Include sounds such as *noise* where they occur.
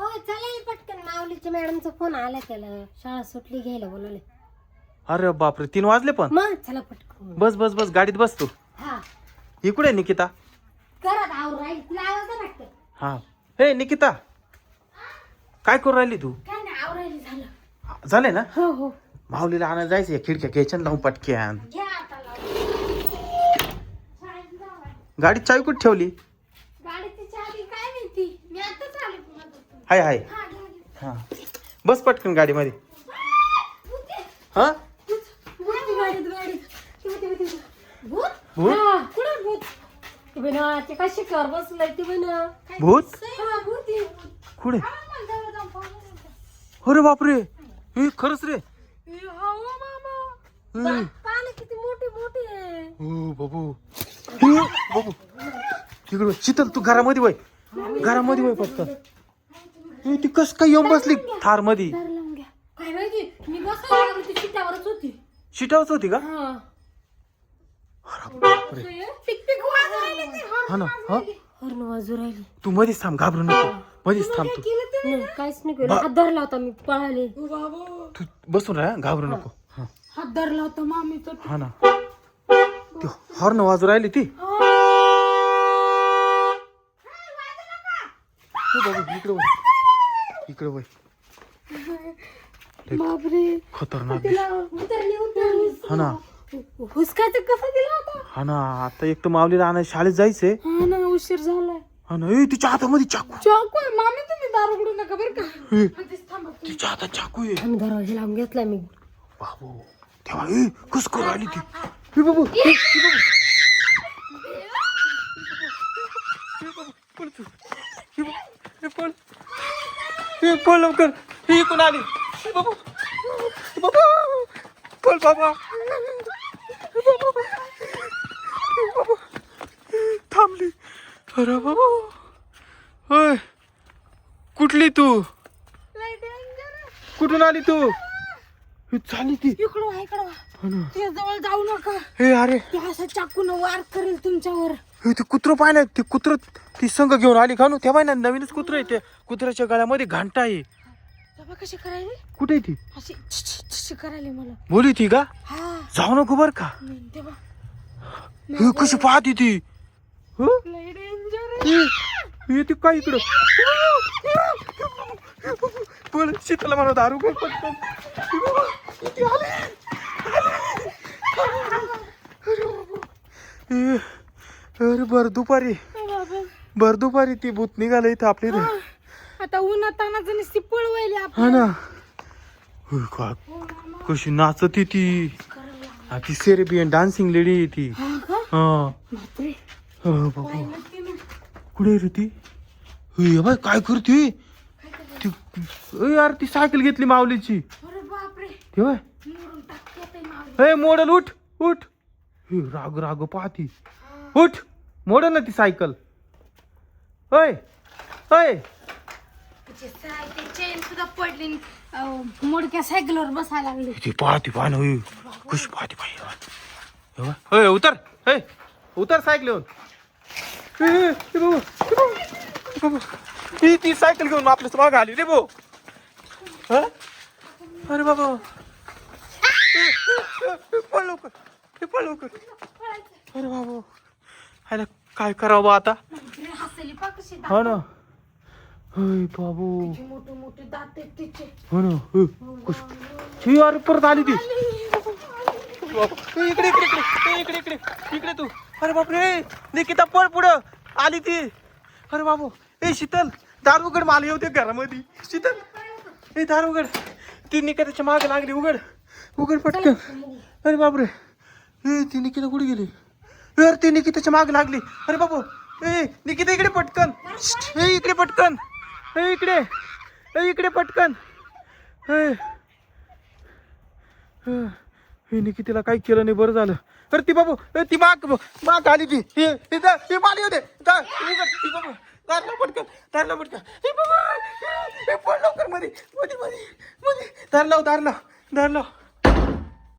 हो चालेल पटकन. माऊलीच्या मॅडमचा फोन आला त्याला. शाळा सुटली घ्यायला बोलवले अरे बापरे तीन वाजले पण? मग चला पटकन. बस बस बस गाडीत बस तू. हा. इकडे आहे निकिता. करत आवर राहील तुला आवाज नाही वाटत? हा. हे निकिता. काय करू राहिली तू? काय नाही आवर राहिली झालं. झाले ना? हो हो. माऊलीला आणायला जायचं या खिडक्या घ्यायच्या आणि लावून पटक्यान घ्या आता लावून. शाळेत जाऊ आहे. गाडीत चावी कुठे ठेवली? गाडीची चावी काय माहिती? मी हाय हाय. हा बस पटकन गाडीमध्ये. भूत? हा भूत? हा, कुठं. अरे बापरे. हे खरंच रे. हा, बाबू. बाबू. तिकडे शीतल तू घरामध्ये वय. घरामध्ये वय पटकन ती कस काय येऊन बसली? थारमध्ये दार लावून घ्या. काय माहिती? मी बसायला लागली ती शिटावरच होती. शिटावच होती का? हा. अरे पिक ती हा ना हा? हॉर्न वाजू राहिली. तू मध्येच थांब घाबरू नको. मध्येच थांब तू. नाही काहीच नाही केलं. हात धरला होता मी पळाले. तू बसून राहा घाबरू नको. हा. हात धरला होता मामीचा हा ना. ती हॉर्न वाजू राहिली ती? हो. बाबू इकडे वय इकडे वय. *laughs* बापरे. खतरनाक हा ना. हुसकायचं कसं दिला होता हा ना आता एक तर माऊलीला आणायला शाळेत जायचंय. हा ना उशीर झालाय. हा ना ए तिच्या हातामध्ये चाकू. चाकू आहे. मामी तुम्ही दार उघडू नका बरं का. ए, मध्येच थांबा. तिच्या हातात चाकू आहे. आम्ही दरवाजा लावून घेतला मी. बाबू तेव्हा ए कस करू आली ती? ए बाबू ए, ए बाबू. *laughs* ए बाबू, पळ तू. ए बाबू, ए पळ. ए पळ लवकर. हे कोण आली. बाबू. बाबू. थांबली. अरे बाबू. होय. कुठली तू? कुठून आली तू? हे चालली ती. इकडं इकडं. हा जवळ जाऊ नका. हे अरे. असं चाकून वार करेल तुमच्यावर. हे ते कुत्र ना ते कुत्र ती संघ घेऊन आली का नु? तेव्हा ना नवीनच कुत्र आहे ते. कुत्र्याच्या गळ्यामध्ये घंटा आहे. बाबा कशी करायली. कुठे आहे ती? अशी छ- छ- छ करायली मला. बोली ती का? हा. जाऊ नको बर का. हे कशी पाहती ती? हो? लय डेंजर हे, हे ती काय इकडं? पण शीतला म्हणा दारू पण पटकन. ती आली. अरे बाबा. हे, अरे बर दुपारी. बर दुपारी ती भूत निघालं इथं आपली. आता उन्हात तानाचं नुसती पळवायली हा ना. होय का कशी नाचती ती. हा, ती सेरेबियन डान्सिंग लेडी आहे ती. हा बापरे. बाबा. कुठे रे ती? हे बाय काय करते? ती ए, यार ती सायकल घेतली माऊलीची. अरे बापरे. तेव्हा मोडून टाकते ते मावली. हे मॉडल उठ उठ. हे राग राग पाहती. उठ. मोडल ना ती सायकल. होय होय. तिची चेन सुद्धा पडली मोडक्या सायकलवर बसायला लागली. ती पाहती पाह ना होय. कशी पाहती पाहिजे होय उतर. हे उतर सायकल घेऊन. ती ती सायकल घेऊन आपल्याच माग आली रे भाऊ. हा? अरे बाबा. ए, ए, ए, पळ लवकर. हे पळ लवकर. अरे बाबा. हायला काय करावं बा आता? तिने हसली पा कशी दात. हा ना. होय बाबू. मोठे मोठे दात आहेत तिचे. हो ना कशी अरे परत आली ती. बाप. ए, इकडे इकडे इकडे. ए, इकडे इकडे. इकडे तू. अरे बापरे निकिता पळ पुढं. आली ती. अरे बाबू ए शीतल. दार उघड मला येऊ दे घरामध्ये. शीतल. ए दार उघड. ती निकिताच्या मागे लागली. उघड. उघड पटकन. अरे बापरे. ए ती निकिता कुठे गेली? अरे ती निकिताच्या माग लागली. अरे बाबू ए निकिता इकडे पटकन. हे इकडे पटकन. हे इकडे. ए इकडे पटकन. हे निकितीला काही केलं नाही बरं झालं. अरे ती बाबू ती माग माग आली ती. हे हे माली होते बाबू पटकन दारला पटकन. हे बाबा पड लवकरमध्ये मध्ये मध्ये मध्ये. दार धारला दार